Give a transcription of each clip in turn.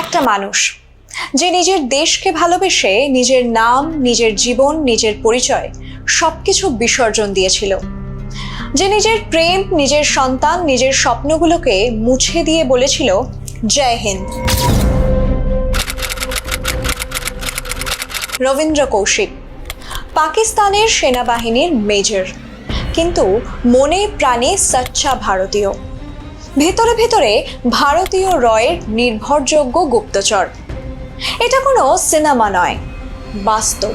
একটা মানুষ। যে নিজের দেশকে ভালোবেসে নিজের নাম, নিজের জীবন, নিজের পরিচয় সবকিছু বিসর্জন দিয়েছিল। যে নিজের প্রেম, নিজের সন্তান, নিজের স্বপ্নগুলোকে মুছে দিয়ে বলেছিল, জয় হিন্দ। রবীন্দ্র কৌশিক, পাকিস্তানের সেনাবাহিনীর মেজর, কিন্তু মনে প্রাণে সচ্চা ভারতীয়। ভেতরে ভেতরে ভারতীয় রয়ের নির্ভরযোগ্য গুপ্তচর। এটা কোনো সিনেমা নয়, বাস্তব।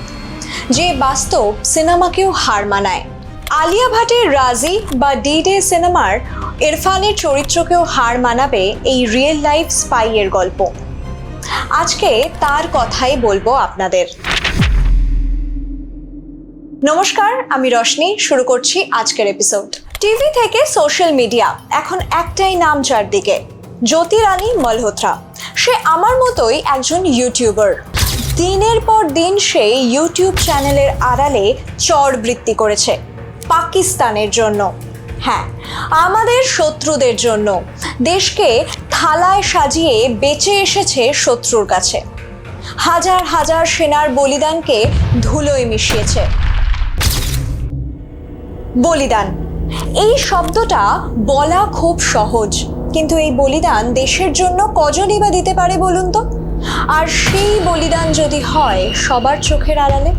যে বাস্তব সিনেমাকেও হার মানায়। আলিয়া ভাটের রাজি বা ডি ডে সিনেমার ইরফানের চরিত্রকেও হার মানাবে এই রিয়েল লাইফ স্পাইয়ের গল্প। আজকে তার কথাই বলব আপনাদের। নমস্কার, আমি রশনি, শুরু করছি আজকের এপিসোড টিভি থেকে সোশ্যাল মিডিয়া, এখন একটাই নাম চারদিকে জ্যোতি রানী মালহোত্রা। সে আমার মতোই একজন ইউটিউবার। দিনের পর দিন সে ইউটিউব চ্যানেলের আড়ালে চর বৃত্তি করেছে, পাকিস্তানের জন্য। হ্যাঁ আমাদের শত্রুদের জন্য। দেশকে থালায় সাজিয়ে বেঁচে এসেছে শত্রুর কাছে। হাজার হাজার সেনার বলিদানকে ধুলোয় মিশিয়েছে। বলিদান। এই শব্দটা বলা খুব সহজ। কিন্তু এই বলিদান দেশের জন্য কজনই বা দিতে পারে বলুন তো? আর সেই বলিদান যদি হয় সবার চোখের আড়ালে?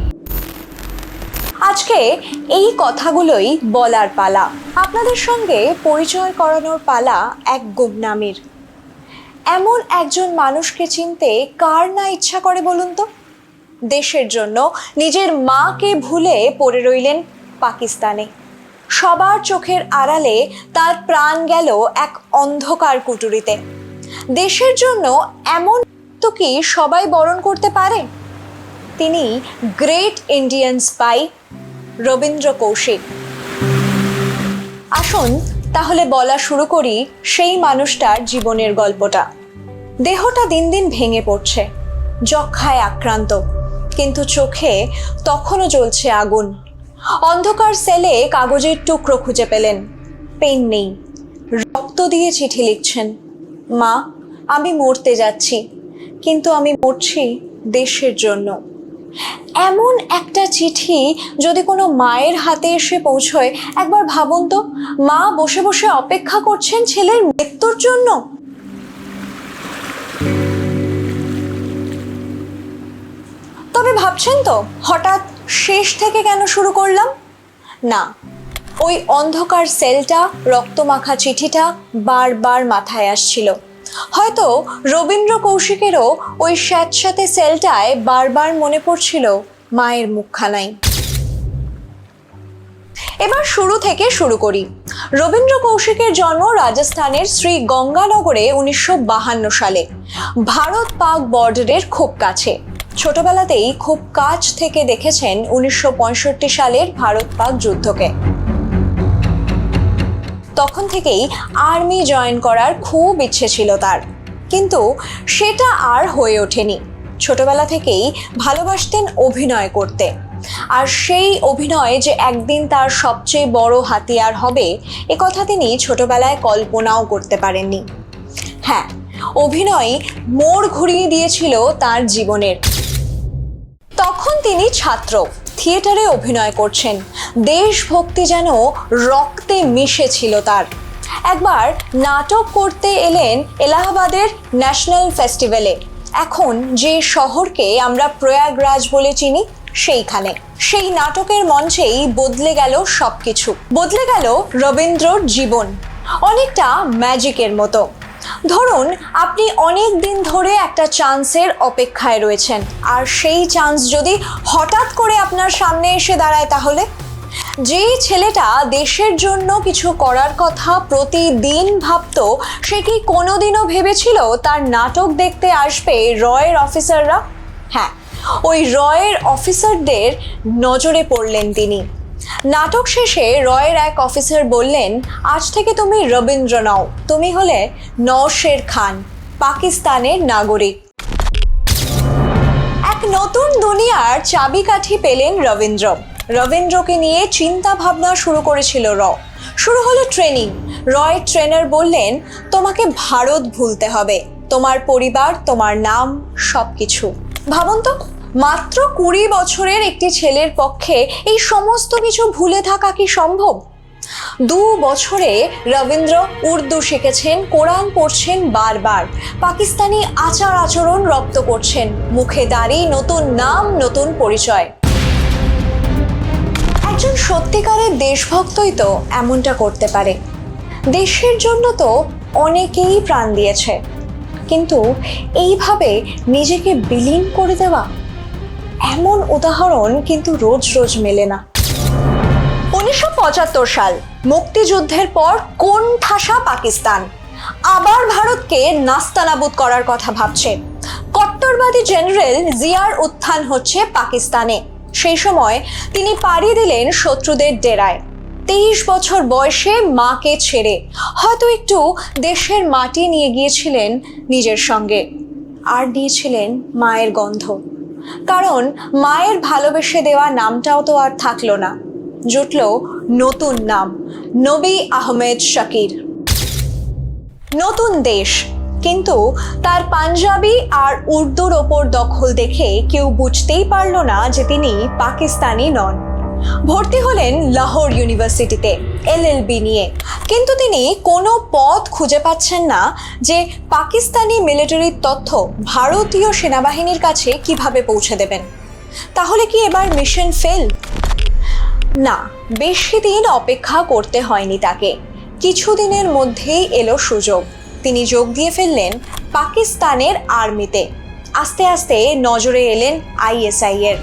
আজকে এই কথাগুলোই বলার পালা। আপনাদের সঙ্গে পরিচয় করানোর পালা এক গুমনামির। এমন একজন মানুষকে চিনতে কার না ইচ্ছা করে বলুন তো? দেশের জন্য নিজের মাকে ভুলে পড়ে রইলেন পাকিস্তানে। সবার চোখের আড়ালে তার প্রাণ গেল এক অন্ধকার কুটুরিতে। দেশের জন্য এমন তো কি সবাই বরণ করতে পারে? তিনি great Indian spy Rabindra Kaushik. আসুন তাহলে বলা শুরু করি সেই মানুষটার জীবনের গল্পটা। দেহটা দিন দিন ভেঙে পড়ছে, যক্ষায় আক্রান্ত, কিন্তু চোখে তখনও জ্বলছে আগুন। অন্ধকার সেলে কাগজের টুকরো খুঁজে পেলেন। পেন নেই। রক্ত দিয়ে চিঠি লিখছেন। মা, আমি মরতে যাচ্ছি, কিন্তু আমি মরছি দেশের জন্য। এমন একটা চিঠি যদি কোনো মায়ের হাতে এসে পৌঁছয়, একবার ভাবুন তো, মা বসে বসে অপেক্ষা করছেন ছেলের মৃত্যুর জন্য। তবে ভাবছেন তো, হঠাৎ শেষ থেকে কেন শুরু করলাম? না, ওই অন্ধকার সেলটা, রক্তমাখা চিঠিটা বারবার মাথায় আসছিল। হয়তো রবীন্দ্র কৌশিকেরও ওই স্যাঁতস্যাঁতে সেলটায় বারবার মনে পড়ছিল মায়ের মুখখানাই এবার শুরু থেকে শুরু করি। রবীন্দ্র কৌশিকের জন্ম রাজস্থানের শ্রী গঙ্গানগরে উনিশশো সালে, ভারত পাক বর্ডারের খুব কাছে। ছোটবেলাতেই খুব কাছ থেকে দেখেছেন উনিশশো পঁয়ষট্টি সালের ভারত পাক যুদ্ধকে। তখন থেকেই আর্মি জয়েন করার খুব ইচ্ছে ছিল তার। কিন্তু সেটা আর হয়ে ওঠেনি। ছোটবেলা থেকেই ভালোবাসতেন অভিনয় করতে। আর সেই অভিনয় যে একদিন তার সবচেয়ে বড় হাতিয়ার হবে, এ কথা তিনি ছোটবেলায় কল্পনাও করতে পারেননি। হ্যাঁ অভিনয় মোড় ঘুরিয়ে দিয়েছিল তার জীবনের। তখন তিনি ছাত্র। থিয়েটারে অভিনয় করছেন। দেশভক্তি যেন রক্তে মিশে ছিল তার। একবার নাটক করতে এলেন এলাহাবাদের ন্যাশনাল ফেস্টিভ্যালে। এখন যে শহরকে আমরা প্রয়াগরাজ বলে চিনি, সেইখানে। সেই নাটকের মঞ্চেই বদলে গেল সবকিছু। বদলে গেল রবীন্দ্রর জীবন। অনেকটা ম্যাজিকের মতো। ধরুন, আপনি অনেক দিন ধরে একটা চান্সের অপেক্ষায় রয়েছেন। আর সেই চান্স যদি হঠাৎ করে আপনার সামনে এসে দাঁড়ায় তাহলে? যেই ছেলেটা দেশের জন্য কিছু করার কথা প্রতিদিন ভাবতো, সে কি কোনোদিনও ভেবেছিল তার নাটক দেখতে আসবে রয়ের অফিসাররা? হ্যাঁ ওই রয়ের অফিসারদের নজরে পড়লেন তিনি। নাটক শেষে রয়ের এক অফিসার বললেন, আজ থেকে তুমি রবীন্দ্র নও তুমি হলে নওশের খান, পাকিস্তানের নাগরিক। এক নতুন দুনিয়ার চাবিকাঠি পেলেন রবীন্দ্র। রবীন্দ্রকে নিয়ে চিন্তা ভাবনা শুরু করেছিল র। শুরু হলো ট্রেনিং। রয় ট্রেনার বললেন, তোমাকে ভারত ভুলতে হবে। তোমার পরিবার, তোমার নাম, সবকিছু। ভাবুন তো। মাত্র কুড়ি বছরের একটি ছেলের পক্ষে এই সমস্ত কিছু ভুলে থাকা কি সম্ভব? দু বছরে রবীন্দ্র উর্দু শিখেছেন, কোরআন পড়ছেন বারবার, পাকিস্তানি আচার আচরণ রপ্ত করছেন, মুখে দাঁড়ি, নতুন নাম, নতুন পরিচয়। একজন সত্যিকারের দেশভক্তই তো এমনটা করতে পারে। দেশের জন্য তো অনেকেই প্রাণ দিয়েছে। কিন্তু এইভাবে নিজেকে বিলীন করে দেওয়া এমন উদাহরণ কিন্তু রোজ রোজ মেলে না। উনিশশো পঁচাত্তর সাল, মুক্তিযুদ্ধের পর কোন ঠাসা পাকিস্তান? আবার ভারতকে নাস্তানাবুদ করার কথা ভাবছে। কট্টরবাদী জেনারেল জিয়ার উত্থান হচ্ছে পাকিস্তানে। সেই সময় তিনি পাড়ি দিলেন শত্রুদের ডেরায়। তেইশ বছর বয়সে মাকে ছেড়ে হয়তো একটু দেশের মাটি নিয়ে গিয়েছিলেন নিজের সঙ্গে। আর দিয়েছিলেন মায়ের গন্ধ। কারণ মায়ের ভালোবেসে দেওয়া নামটাও তো আর থাকল না। জুটল নতুন নাম, নবী আহমেদ শাকির। নতুন দেশ, কিন্তু তার পাঞ্জাবি আর উর্দুর ওপর দখল দেখে কেউ বুঝতেই পারল না যে তিনি পাকিস্তানি নন। ভর্তি হলেন লাহোর ইউনিভার্সিটিতে, এলএলবি নিয়ে। কিন্তু তিনি কোনো পথ খুঁজে পাচ্ছেন না যে পাকিস্তানি মিলিটারির তথ্য ভারতীয় সেনাবাহিনীর কাছে কীভাবে পৌঁছে দেবেন। তাহলে কি এবার মিশন ফেল? না, বেশি দিন অপেক্ষা করতে হয়নি তাকে। কিছুদিনের মধ্যেই এলো সুযোগ। তিনি যোগ দিয়ে ফেললেন পাকিস্তানের আর্মিতে। আস্তে আস্তে নজরে এলেন আইএসআই এর।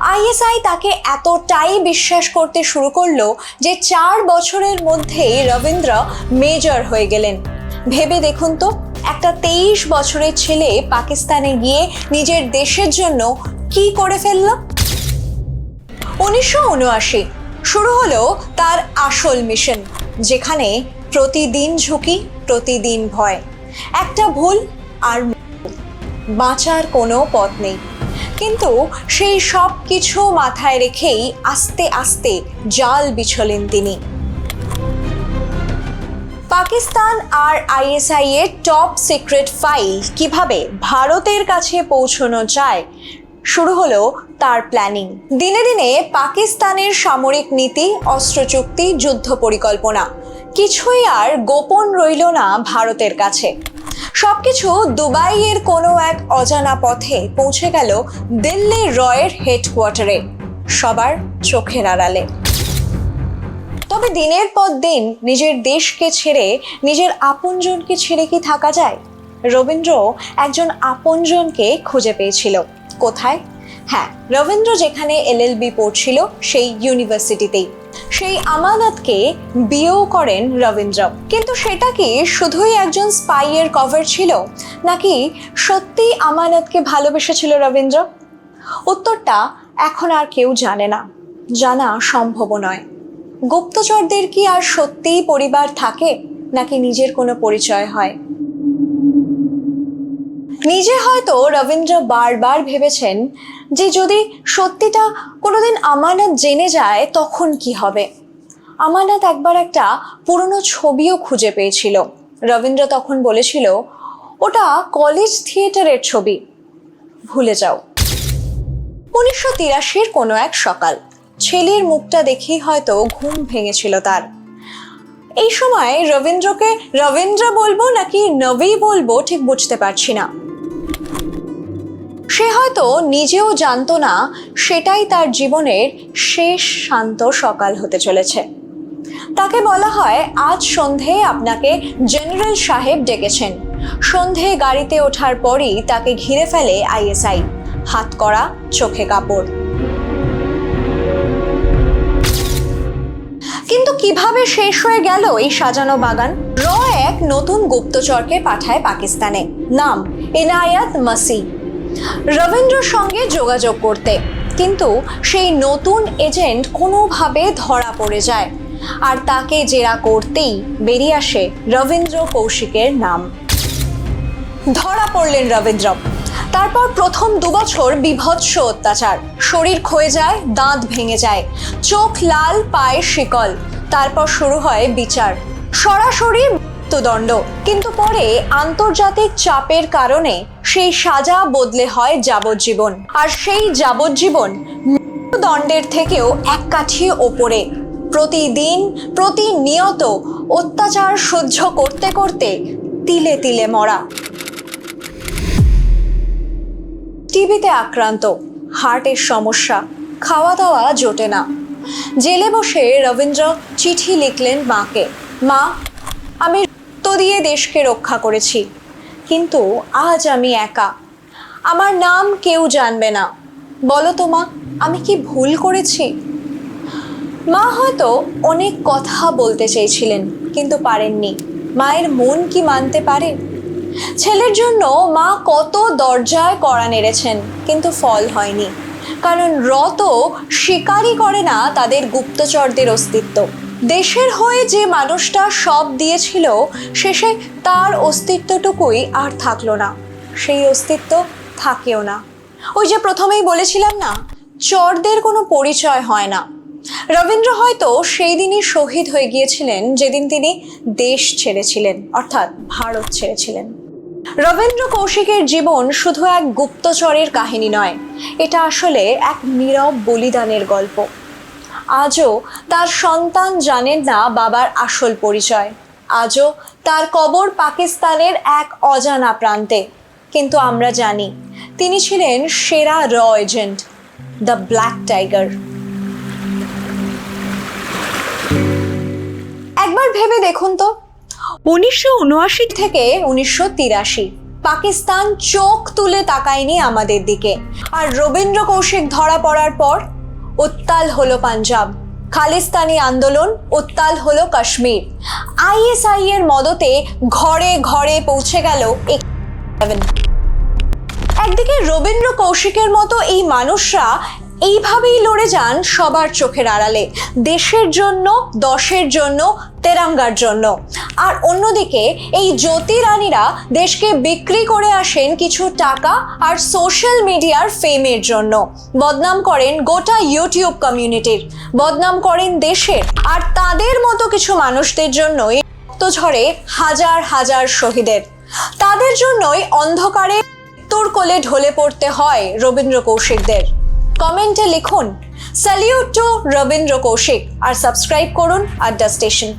আইএসআই তাকে এতটাই বিশ্বাস করতে শুরু করল যে চার বছরের মধ্যেই রবীন্দ্র মেজর হয়ে গেলেন। ভেবে দেখুন তো, একটা তেইশ বছরের ছেলে পাকিস্তানে গিয়ে নিজের দেশের জন্য কি করে ফেলল? উনিশশো উনআশি, শুরু হলো তার আসল মিশন, যেখানে প্রতিদিন ঝুঁকি, প্রতিদিন ভয়। একটা ভুল আর। বাঁচার কোনো পথ নেই। কিন্তু সেই সব কিছু মাথায় রেখেই আস্তে আস্তে জাল বিছলেন তিনি। পাকিস্তান আর আইএসআই এর টপ সিক্রেট ফাইল কীভাবে ভারতের কাছে পৌঁছানো যায়, শুরু হলো তার প্ল্যানিং দিনে দিনে পাকিস্তানের সামরিক নীতি, অস্ত্র চুক্তি, যুদ্ধ পরিকল্পনা, কিছুই আর গোপন রইল না ভারতের কাছে। সবকিছু দুবাইয়ের কোনো এক অজানা পথে পৌঁছে গেল দিল্লি রয়ের হেডকোয়ার্টারে, সবার চোখের আড়ালে। তবে দিনের পর দিন নিজের দেশকে ছেড়ে নিজের আপনজনকে ছেড়ে কি থাকা যায়? রবীন্দ্র একজন আপনজনকে খুঁজে পেয়েছিল। কোথায়? হ্যাঁ রবীন্দ্র যেখানে এলএলবি পড়ছিল সেই ইউনিভার্সিটিতেই। সেই আমানতকে বিয়েও করেন রবীন্দ্র। কিন্তু সেটা কি শুধুই একজন স্পাইয়ের কভার ছিল? নাকি সত্যি আমানতকে ভালোবেসেছিল রবীন্দ্র? উত্তরটা এখন আর কেউ জানে না। জানা সম্ভব নয়। গুপ্তচরদের কি আর সত্যিই পরিবার থাকে? নাকি নিজের কোনো পরিচয় হয়? নিজে হয়তো রবীন্দ্র বারবার ভেবেছেন যে যদি সত্যিটা কোনোদিন আমানত জেনে যায়, তখন কি হবে? আমানত একবার একটা পুরনো ছবিও খুঁজে পেয়েছিল। রবীন্দ্র তখন বলেছিল, ওটা কলেজ থিয়েটারের ছবি। ভুলে যাও। উনিশশো তিরাশির কোনো এক সকাল, ছেলের মুখটা দেখেই হয়তো ঘুম ভেঙেছিল তার। এই সময় রবীন্দ্রকে রবীন্দ্র বলব নাকি নবী বলব ঠিক বুঝতে পারছি না। সে হয়তো নিজেও জানতো না সেটাই তার জীবনের শেষ শান্ত সকাল হতে চলেছে। তাকে বলা হয়, আজ সন্ধে আপনাকে জেনারেল সাহেব ডেকেছেন। সন্ধে গাড়িতে ওঠার পরই তাকে ঘিরে ফেলে আইএসআই। হাত করা, চোখে কাপড়। কিন্তু কীভাবে শেষ হয়ে গেল এই সাজানো বাগান? র এক নতুন গুপ্তচরকে পাঠায় পাকিস্তানে। নাম, এনায়াত মাসি। রবীন্দ্রর সঙ্গে যোগাযোগ করতে। কিন্তু সেই নতুন এজেন্ট কোনোভাবে ধরা পড়ে যায়। আর তাকে জেরা করতেই বেরিয়ে আসে রবীন্দ্র কৌশিকের নাম। ধরা পড়লেন রবীন্দ্র। তারপর প্রথম দুবছর বিভৎস অত্যাচার। শরীর ক্ষয়ে যায়, দাঁত ভেঙে যায়, চোখ লাল, পায়ে শিকল। তারপর শুরু হয় বিচার। সরাসরি মৃত্যুদণ্ড। কিন্তু পরে আন্তর্জাতিক চাপের কারণে সেই সাজা বদলে হয় যাবজ্জীবন। আর সেই যাবজ্জীবন মৃত্যুদণ্ডের থেকেও এক কাঠি ওপরে। প্রতিদিন প্রতিনিয়ত অত্যাচার সহ্য করতে করতে তিলে তিলে মরা। টিভিতে আক্রান্ত, হার্টের সমস্যা খাওয়া দাওয়া জোটে না। জেলে বসে রবীন্দ্র চিঠি লিখলেন মাকে, মা, আমি দিয়ে দেশকে রক্ষা করেছি। কিন্তু আজ আমি একা। আমার নাম কেউ জানবে না। বলো তো মা, আমি কি ভুল করেছি? মা হয়তো অনেক কথা বলতে চেয়েছিলেন, কিন্তু পারেননি। মায়ের মন কি মানতে পারে? ছেলের জন্য মা কত দরজায় কড়া নেড়েছেন, কিন্তু ফল হয়নি। কারণ রত স্বীকারই করে না তাদের গুপ্তচরদের অস্তিত্ব। দেশের হয়ে যে মানুষটা সব দিয়েছিল, শেষে তার অস্তিত্বটুকুই আর থাকল না। সেই অস্তিত্ব থাকেও না। ওই যে প্রথমেই বলেছিলাম না, চরদের কোনো পরিচয় হয় না। রবীন্দ্র হয়তো সেই দিনই শহীদ হয়ে গিয়েছিলেন যেদিন তিনি দেশ ছেড়েছিলেন, অর্থাৎ ভারত ছেড়েছিলেন। রবীন্দ্র কৌশিকের জীবন শুধু এক গুপ্তচরের কাহিনী নয়, এটা আসলে এক নীরব বলিদানের গল্প। আজও তার সন্তান জানেন না বাবার আসল পরিচয়। আজও তার কবর পাকিস্তানের এক অজানা প্রান্তে। কিন্তু আমরা জানি, তিনি ছিলেন সেরা র এজেন্ট, দ্য ব্ল্যাক টাইগার। একবার ভেবে দেখুন তো। উনিশশো উনআশি থেকে উনিশশো তিরাশি, পাকিস্তান চোখ তুলে তাকায়নি আমাদের দিকে। আর রবীন্দ্র কৌশিক ধরা পড়ার পর উত্তাল হলো পাঞ্জাব। খালিস্তানি আন্দোলন উত্তাল হলো কাশ্মীর। আইএসআই এর মদতে ঘরে ঘরে পৌঁছে গেল একদিকে রবীন্দ্র কৌশিকের মতো এই মানুষরা এইভাবেই লড়ে যান সবার চোখের আড়ালে, দেশের জন্য, দশের জন্য, তেরাঙ্গার জন্য। আর অন্যদিকে, এই জ্যোতি রানীরা দেশকে বিক্রি করে আসেন কিছু টাকা আর সোশ্যাল মিডিয়ার ফেমের জন্য। বদনাম করেন গোটা ইউটিউব কমিউনিটির। বদনাম করেন দেশের আর তাদের মতো কিছু মানুষদের জন্যই রক্ত ঝরে হাজার হাজার শহীদের। তাদের জন্যই অন্ধকারে মৃত্যুর কোলে ঢলে পড়তে হয় রবীন্দ্র কৌশিকদের। কমেন্টে লিখুন। স্যালিউট টু রবীন্দ্র কৌশিক আর সাবস্ক্রাইব করুন আড্ডা স্টেশন